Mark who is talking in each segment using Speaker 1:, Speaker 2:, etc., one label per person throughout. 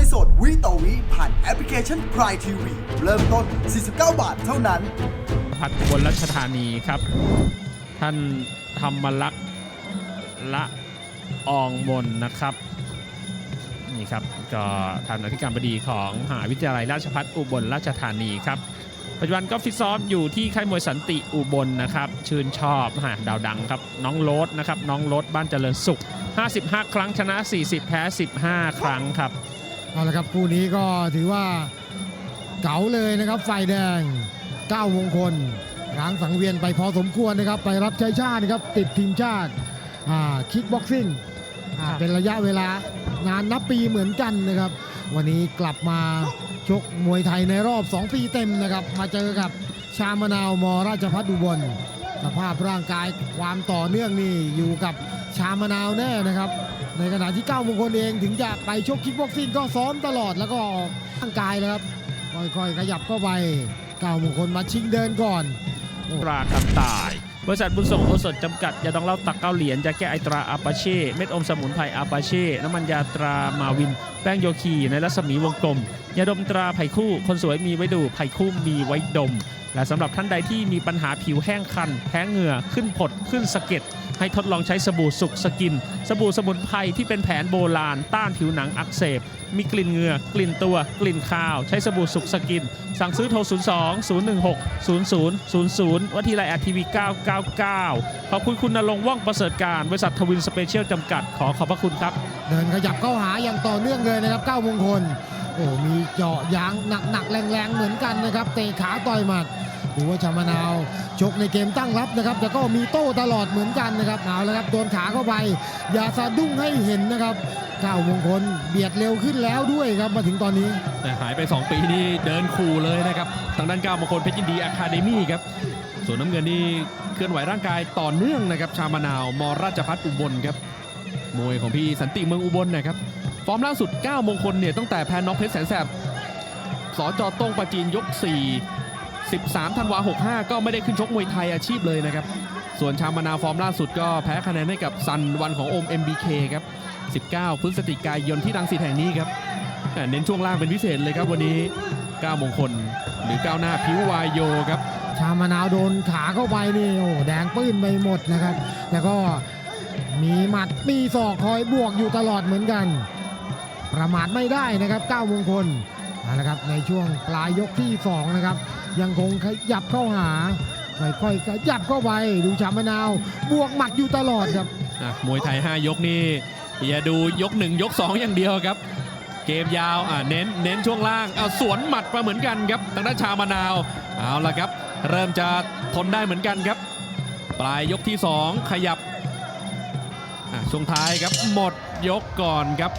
Speaker 1: วยสดวิต่อวิผ่านแอปพลิเคชัน Prime TV เริ่มต้น 49 บาทเท่านั้น
Speaker 2: พัดบนรัชธานีครับ ท่านธรรมลักษณ์ละอองมนนะครับ นี่ครับก็ท่านอธิการบดีของมหาวิทยาลัยราชภัฏอุบลราชธานีครับ ปัจจุบันก็ฟิตซ้อมอยู่ที่ค่ายมวยสันติอุบลนะครับ ชื่นชอบหาดาวดังครับ น้องโรสนะครับ น้องโรสบ้านเจริญสุข 55 ครั้งชนะ 40 แพ้ 15 ครั้งครับ
Speaker 3: เอาละครับคู่นี้ก็ถือว่าเก๋าเลยนะครับฝ่ายแดง9มงคลล้างสังเวียนไปพอสมควรนะครับ ไปรับใช้ชาตินะครับติดทีมชาติคิกบ็อกซิ่งเป็นระยะเวลานานนับปีเหมือนกันนะครับ วันนี้กลับมาชกมวยไทยในรอบ 2 ปีเต็มนะครับ มาเจอกับชามะนาวมราชพัฒอุบลสภาพร่างกายความต่อเนื่องนี่อยู่กับชามะนาวแน่นะครับ ในขณะที่9มงคลเองถึงจะไปชกคิกบ็อกซิ่งก็ซ้อมตลอดแล้วก็ออกร่างกายนะครับค่อยๆขยับเข้าไป9มงคลมาชิงเดินก่อน
Speaker 2: ตรากันตาย บริษัทบุญส่งโอสถจำกัดยาดองเหล้าตักเก้าเหรียญยาแก้ไอตราอาปาเช่ เม็ดอมสมุนไพรอาปาเช่ น้ำมันยาตรามาวิน แป้งโยคีในรัศมีวงกลม ยาดมตราไผ่คู่ คนสวยมีไว้ดูไผ่คู่มีไว้ดม และสำหรับท่านใดที่มีปัญหาผิวแห้งคัน แพ้เหงื่อขึ้นผดขึ้นสะเก็ดให้ทดลองใช้สบู่สุกสกิน สบู่สมุนไพรที่เป็นแผนโบราณ ต้านผิวหนังอักเสบ มีกลิ่นเหงื่อกลิ่นตัว กลิ่นคาว ใช้สบู่สุกสกิน สั่งซื้อโทร 02 016 0000 วัดทีไรแอทีวี 999 ขอบคุณคุณนรงว่องประเสริฐการ บริษัททวินสเปเชียลจำกัดขอขอบพระคุณครับ
Speaker 3: เดินขยับเข้าหาอย่างต่อเนื่องเลยนะครับ 9 มงคล โอ้มีเจาะยางหนักๆแรงๆเหมือนกันนะครับเตะขาต่อยหมัดดูว่าชามะนาวชกในเกมตั้งรับนะครับ แต่ก็มีโต้ตลอดเหมือนกันนะครับเอาแล้วครับโดนขาเข้าไป อย่าสะดุ้งให้เห็นนะครับ9มงคลเบียดเร็วขึ้นแล้วด้วยครับมาถึงตอนนี้
Speaker 4: แต่หายไป 2 ปีนี่เดินคู่เลยนะครับทางด้านก้าวมงคลเพชรยินดีอะคาเดมี่ครับส่วนน้ำเงินนี่เคลื่อนไหวร่างกายต่อเนื่องนะครับชามะนาวมราชพัฒอุบลครับมวยของพี่สันติเมืองอุบลนะครับ อร์มล่าสุด 9 มงคลเนี่ยตั้งแต่แพ้น็อกเพชรแสนแสบสจต้งปราจีนยก 4 13ธันวา65 ก็ไม่ได้ขึ้นชกมวยไทยอาชีพเลยนะครับ ส่วนชามะนาฟอร์มล่าสุดก็แพ้คะแนนให้กับซันวันของโอม MBK ครับ 19 พฤศจิกายยนที่รังสิตแห่งนี้ครับอ่เน้นช่วงล่างเป็นพิเศษเลยครับวันนี้ 9 มงคล หรือก้าวหน้าพิววายโยครับ
Speaker 3: ชามะนาวโดนขาเข้าไปนี่โอ้แดงปื้นไปหมดนะครับ แล้วก็มีหมัดมีศอกคอยบวกอยู่ตลอดเหมือนกัน ประมาทไม่ได้นะครับ9มงคลเอาละครับในช่วงปลายยกที่2นะครับยังคงขยับเข้าหาค่อยๆขยับเข้าไปดูชามะนาว บวกหมัดอยู่ตลอดครับ
Speaker 4: มวยไทย 5 ยกนี่อย่าดูยก 1 ยก 2 อย่างเดียวครับ เกมยาวอะเน้นเน้นช่วงล่างเอาสวนหมัดมาเหมือนกันครับทางด้านชามะนาวเอาละครับ เริ่มจะทนได้เหมือนกันครับ ปลายยกที่ 2 ขยับช่วงท้ายครับหมดยกก่อนครับ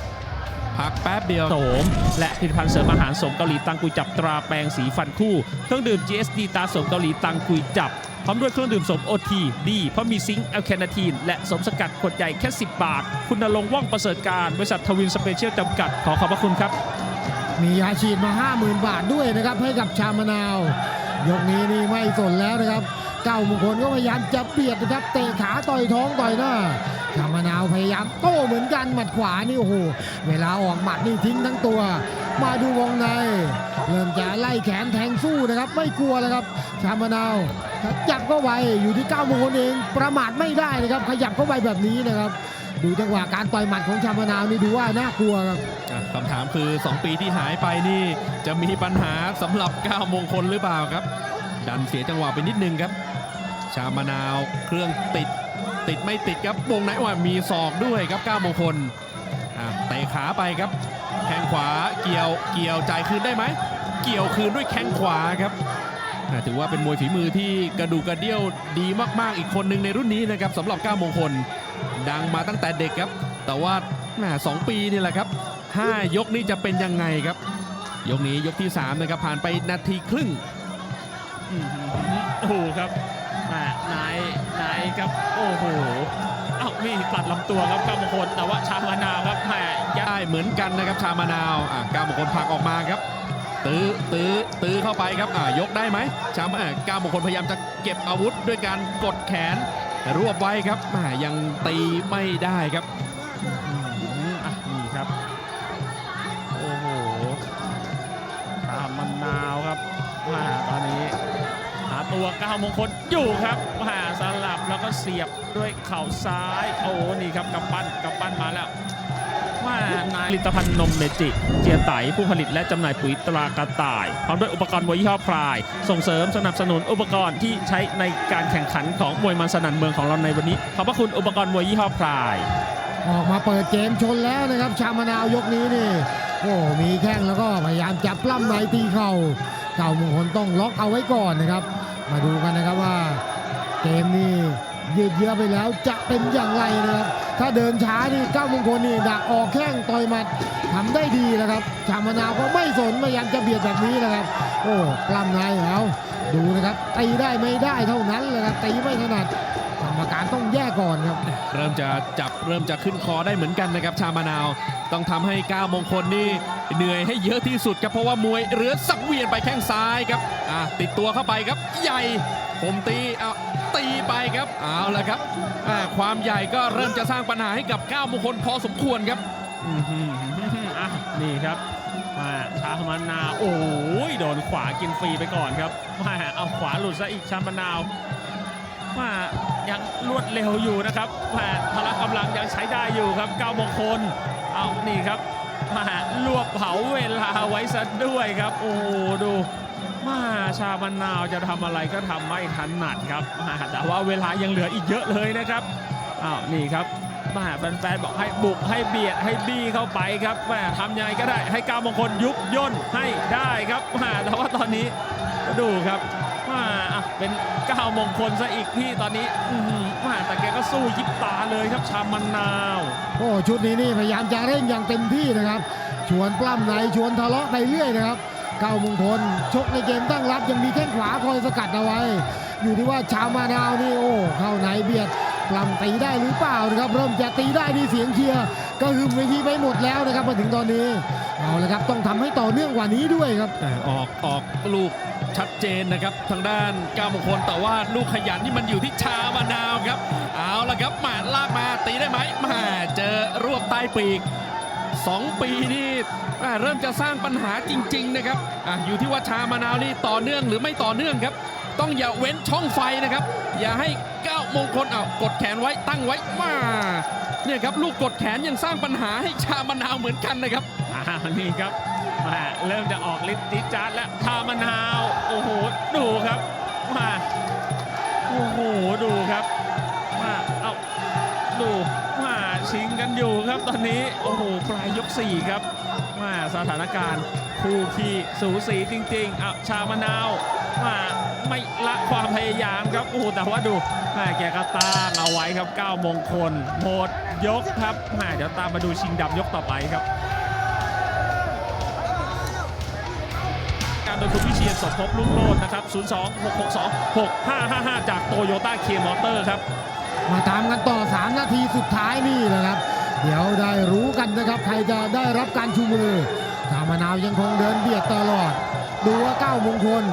Speaker 4: พักแป๊บเดียว
Speaker 2: โสมและผลิตภัณฑ์เสริมอาหารสมเกาหลีตังกุยจับตราแปรงสีฟันคู่เครื่องดื่ม GSD ตาสมเกาหลีตังกุยจับพร้อมด้วยเครื่องดื่มสมโอทีดีเพราะมีซิงค์แอลแคนาทีน และสมสกัดขวดใหญ่แค่ 10 บาท คุณนรงค์ว่องประเสริฐการ บริษัททวินสเปเชียลจำกัด ขอขอบพระคุณครับ
Speaker 3: มียาฉีดมา 50,000 บาทด้วยนะครับ ให้กับชามะนาว ยกนี้นี่ไม่สนแล้วนะครับ เก้ามงคลก็พยายามจะเบียดนะครับ เตะขาต่อยท้องต่อยหน้า ชามะนาวพยายามโต้เหมือนกันหมัดขวานี่โอ้โหเวลาออกหมัดนี่ทิ้งทั้งตัว มาดูวงในเริ่มจะไล่แขนแทงสู้นะครับ ไม่กลัวแล้วครับชามะนาวขยับเข้าไปอยู่ที่เก้ามงคลเองประมาทไม่ได้นะครับ ขยับเข้าไปแบบนี้นะครับดูจังหวะการต่อยหมัดของชามะนาวนี่ดูว่าน่ากลัวครับ
Speaker 4: คำถามคือ 2 ปีที่หายไปนี่จะมีปัญหาสำหรับ9มงคลหรือเปล่าครับ ดันเสียจังหวะไปนิดนึงครับ ชามะนาวเครื่องติด ติดไม่ติดครับวงไหนว่ามีศอกด้วยครับ9มงคลเตะขาไปครับ แข้งขวาเกี่ยวเกี่ยวจ่ายคืนได้ไหม เกี่ยวคืนด้วยแข้งขวาครับถือว่าเป็นมวยฝีมือที่กระดูกกระเดี่ยวดีมากๆอีกคนหนึ่งในรุ่นนี้นะครับสำหรับ9มงคล ดังมาตั้งแต่เด็กครับ แต่ว่าสองปีนี่แหละครับ 5 ยกนี้จะเป็นยังไงครับ ยกนี้ยกที่3นะครับผ่านไปนาทีครึ่ง
Speaker 2: โอ้โหครับ แม่นายนายครับโอ้โหเอ้าวมีตัดลำตัวครับกามงคลแต่ว่าชามะนาวครับแม่ยัด
Speaker 4: ได้เหมือนกันนะครับชามะนาวอะกามงคลผลักออกมาครับ ตื้อตื้อตื้อเข้าไปครับอ่ายกได้ไหมชามอะกามงคลพยายามจะเก็บอาวุธด้วยการกดแขนแต่รวบไว้ครับแม่ยังตีไม่ได้ครับ
Speaker 2: อืมอะนี่ครับ โอ้โหชามนาวครับแม่ตอนนี้ ตัวก้าวมงคลอยู่ครับหาสลับแล้วก็เสียบด้วยเข่าซ้าย โอ้นี่ครับกำปั้นกำปั้นมาแล้วว่านายผลิตภัณฑ์นมเมจิ เจียไตผู้ผลิตและจำหน่ายปุ๋ยตรากระต่ายพร้อมด้วยอุปกรณ์มวยยี่ห้อพราย ส่งเสริมสนับสนุนอุปกรณ์ที่ใช้ในการแข่งขันของมวยมันสนั่นเมืองของเราในวันนี้ขอบพระคุณอุปกรณ์มวยยี่ห้อพราย
Speaker 3: ออกมาเปิดเกมชนแล้วนะครับ ชามะนาวยกนี้นี่โอ้มีแข้งแล้วก็พยายามจับปล้ำในตีเข่าเก่ามงคลต้องล็อกเอาไว้ก่อนนะครับ มาดูกันนะครับว่า เกมนี้ยืดเยื้อไปแล้วจะเป็นอย่างไรนะครับ ถ้าเดินช้านี่เก้ามงคลนี่ดักออกแข้งต่อยมัดทำได้ดีนะครับชามนาวก็ไม่สนพยายามจะเบียดแบบนี้นะครับ โอ้ปล้ำในเอาดูนะครับตีได้ไม่ได้เท่านั้นเลยครับตีไม่ถนัดกรรมการต้องแยกก่อนครับ
Speaker 4: เริ่มจะจับเริ่มจะขึ้นคอได้เหมือนกันนะครับ ชามนาว ต้องทำให้ก้าวมงคลนี่เหนื่อยให้เยอะที่สุดครับเพราะว่ามวยเรือสังเวียนไปแข้งซ้ายครับ อะติดตัวเข้าไปครับ ใหญ่ผมตีเอาตีไปครับเอาละครับอะความใหญ่ก็เริ่มจะสร้างปัญหาให้กับก้าวมงคลพอสมควรครับ
Speaker 2: อื้อหืออะนี่ครับมาชามันนาวโอ้ยโดนขวากินฟรีไปก่อนครับมาเอาขวาหลุดซะอีกชามะนนาวมายังรวดเร็วอยู่นะครับมาพละกำลังยังใช้ได้อยู่ครับเก้ามงคลเอานี่ครับมารวบเผาเวลาไว้ซะด้วยครับ โอ้โหดู มาชามะนนาวจะทำอะไรก็ทำไม่ถนัดครับแต่ว่าเวลายังเหลืออีกเยอะเลยนะครับอ้าวนี่ครับมาแฟนๆบอกให้บุกให้เบียดให้บี้เข้าไปครับแม่ทำยังไงก็ได้ให้ก้าวมงคลยุบย่นให้ได้ครับมาแต่ว่าตอนนี้ดูครับมาอะเป็นก้าวมงคลซะอีกที่ตอนนี้มาแต่แกก็สู้ยิบตาเลยครับชามันนาว
Speaker 3: โอ้ชุดนี้นี่พยายามจะเร่งอย่างเต็มที่นะครับ ชวนปล้ำในชวนทะเลาะไปเรื่อยนะครับ เก้ามงคล ชกในเกมตั้งรับยังมีแข้งขวาคอยสกัดเอาไว้ อยู่ที่ว่าชาวมานาวนี่โอ้เข้าในเบียดปล้ำตีได้หรือเปล่านะครับ เริ่มจะตีได้นี่เสียงเชียร์ก็หึมเวทีไปหมดแล้วนะครับมาถึงตอนนี้เอาละครับต้องทำให้ต่อเนื่องกว่านี้ด้วยครับ
Speaker 4: ออกออกลูกชัดเจนนะครับ ทางด้านก้ามงคลแต่ว่าลูกขยันนี่มันอยู่ที่ชามะนาวครับ เอาละครับหมาลากมาตีได้ไหมมาเจอรวบใต้ปีก 2 ปีนี่เริ่มจะสร้างปัญหาจริง ๆ นะครับออยู่ที่ว่าชามะนาวนี่ต่อเนื่องหรือไม่ต่อเนื่องครับ ต้องอย่าเว้นช่องไฟนะครับ อย่าให้ก้าวมงคลเอากดแขนไว้ตั้งไว้มาเนี่ยครับลูกกดแขนยังสร้างปัญหาให้ชามะนาวเหมือนกันนะครับ
Speaker 2: อ่านี่ครับมาเริ่มจะออกฤทธิ์ติดจานแล้วชามะนาวโอ้โหดูครับมาโอ้โหดูครับมาเอาดู ชิงกันอยู่ครับตอนนี้โอ้โหปลายยกสี่ครับมาสถานการณ์คู่ขี้สูสีจริงๆเอาชามะนาวมาไม่ละความพยายามครับโอ้โหแต่ว่าดูแม่แกก็ตั้งเอาไว้ครับเก้ามงคลหมดยกครับแม่เดี๋ยวตามมาดูชิงดำยกต่อไปครับ การโดยคุณวิเชียนสมภพลุ่งโลดนะครับ 02 662 6555 จากโตโยต้าเคมอเตอร์ครับ
Speaker 3: มาตามกันต่อ 3 นาทีสุดท้ายนี่นะครับ เดี๋ยวได้รู้กันนะครับ ใครจะได้รับการชูมือชามะนาวยังคงเดินเบียดตลอด ดูว่าเก้ามงคล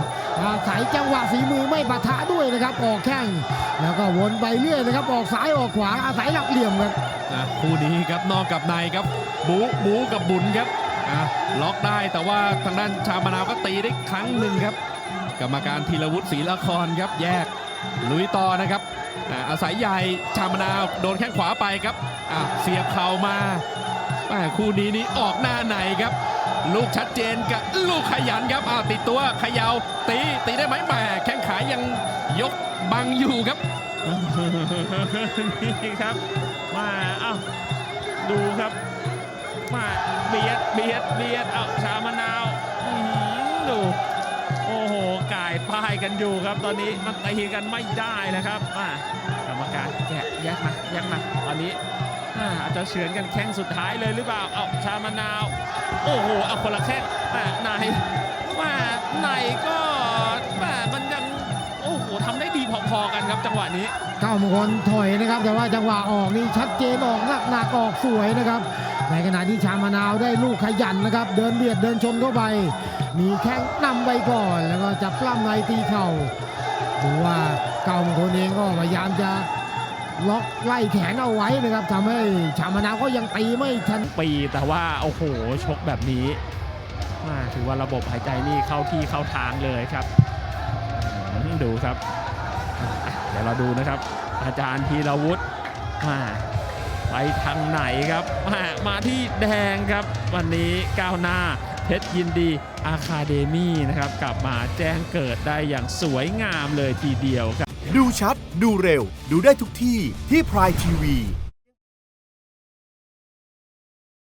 Speaker 3: อาศัยจังหวะฝีมือไม่ปะทะด้วยนะครับ ออกแข้งแล้วก็วนไปเรื่อยนะครับ ออกซ้ายออกขวาอาศัยหลักเหลี่ยมครับ
Speaker 4: อะคู่นี้ครับนอกกับในครับ บูบูกับบุญครับอะล็อกได้แต่ว่าทางด้านชามะนาวก็ตีได้ครั้งหนึ่งครับ กรรมการธีรวุฒิศรีละครครับแยกลุยต่อนะครับ อาศัยใหญ่ชามนาวโดนแข้งขวาไปครับเสียบเข่ามาคู่นี้นี่ออกหน้าไหนครับ ลูกชัดเจนกับลูกขยันครับอะติดตัวขยาวตีตีได้ไหมแหมแข้งขายังยกบังอยู่ครับ
Speaker 2: นี่ครับมาเอ้าดูครับมาเบียดเบียดเบียดเอาชามนาวดู ก่ายป้ายกันอยู่ครับ ตอนนี้มันตีกันไม่ได้นะครับมากรรมการแยกแยกมาแยกมาตอนนี้อ่าอาจจะเฉือนกันแข้งสุดท้ายเลยหรือเปล่า เอาชามะนาว โอ้โห เอาคนละแข้งอ่านายว่าไหนก็ว่ามันยัง โอ้โหทำได้ดีพอๆกันครับจังหวะนี้
Speaker 3: เก้ามงคลถอยนะครับ แต่ว่าจังหวะออกนี่ชัดเจนออกหนักหนักๆออกสวยนะครับ ในขณะที่ชามะนาวได้ลูกขยันนะครับ เดินเบียดเดินชนเข้าไป มีแข้งนำไปก่อนแล้วก็จะปล้ำในตีเข่าดูว่าเก้ามงคลเองก็พยายามจะล็อกไล่แขนเอาไว้นะครับทำให้ชามนาก็ยังตีไม่ทัน
Speaker 2: ปีแต่ว่าโอ้โหชกแบบนี้อ่าถือว่าระบบหายใจนี่เข้าที่เข้าทางเลยครับ ดูครับ เดี๋ยวเราดูนะครับ อาจารย์ธีรวุฒิไปทางไหนครับ มามาที่แดงครับ วันนี้ก้าวหน้าเพชรยินดี อาคาเดมี่นะครับกลับมาแจ้งเกิดได้อย่างสวยงามเลยทีเดียวครับ
Speaker 5: ดูชัด ดูเร็ว ดูได้ทุกที่ที่พรายทีวี